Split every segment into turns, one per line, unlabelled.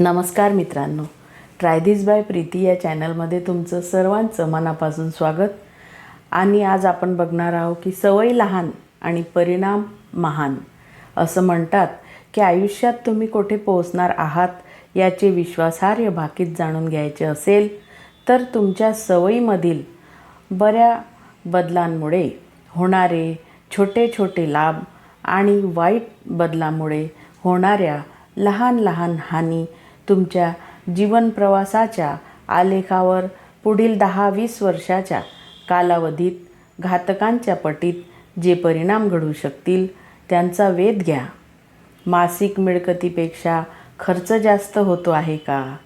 नमस्कार मित्रांनो. Try this by Preeti या चॅनलमध्ये तुमचं सर्वांचं मनापासून स्वागत. आणि आज आपण बघणार आहोत की सवय लहान आणि परिणाम महान असं म्हणतात की आयुष्यात तुम्ही कुठे पोहोचणार आहात याचे विश्वासार्ह भाकीत जाणून घ्यायचे असेल तर तुमच्या सवयीमधील बऱ्या बदलांमुळे होणारे छोटे छोटे लाभ आणि वाईट बदलामुळे होणाऱ्या लहान लहान हानी तुमच्या जीवनप्रवासाच्या आलेखावर पुढील दहा वीस वर्षाच्या कालावधीत घातकांच्या पटीत जे परिणाम घडू शकतील त्यांचा वेध घ्या. मासिक मिळकतीपेक्षा खर्च जास्त होतो आहे का?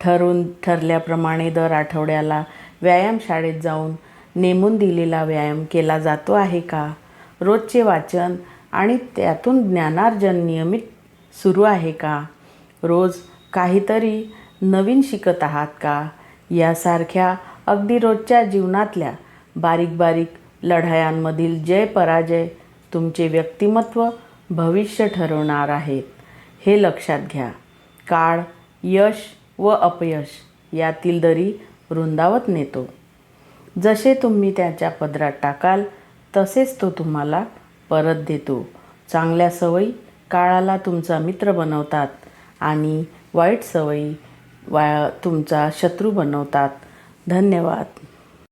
ठरवून ठरल्याप्रमाणे दर आठवड्याला व्यायामशाळेत जाऊन नेमून दिलेला व्यायाम केला जातो आहे का? रोजचे वाचन आणि त्यातून ज्ञानार्जन नियमित सुरू आहे का? रोज काहीतरी नवीन शिकत आहात का? यासारख्या अगदी रोजच्या जीवनातल्या बारीक बारीक लढायांमधील जय पराजय तुमचे व्यक्तिमत्व भविष्य ठरवणार आहेत. हे लक्षात घ्या. काळ यश व अपयश यातील दरी रुंदावत नेतो. जसे तुम्ही त्याच्या पदरात टाकाल तसेच तो तुम्हाला परत देतो. चांगल्या सवयी काळाला तुमचा मित्र बनवतात आणि वाईट सवयी वा तुमचा शत्रू बनवतात. धन्यवाद.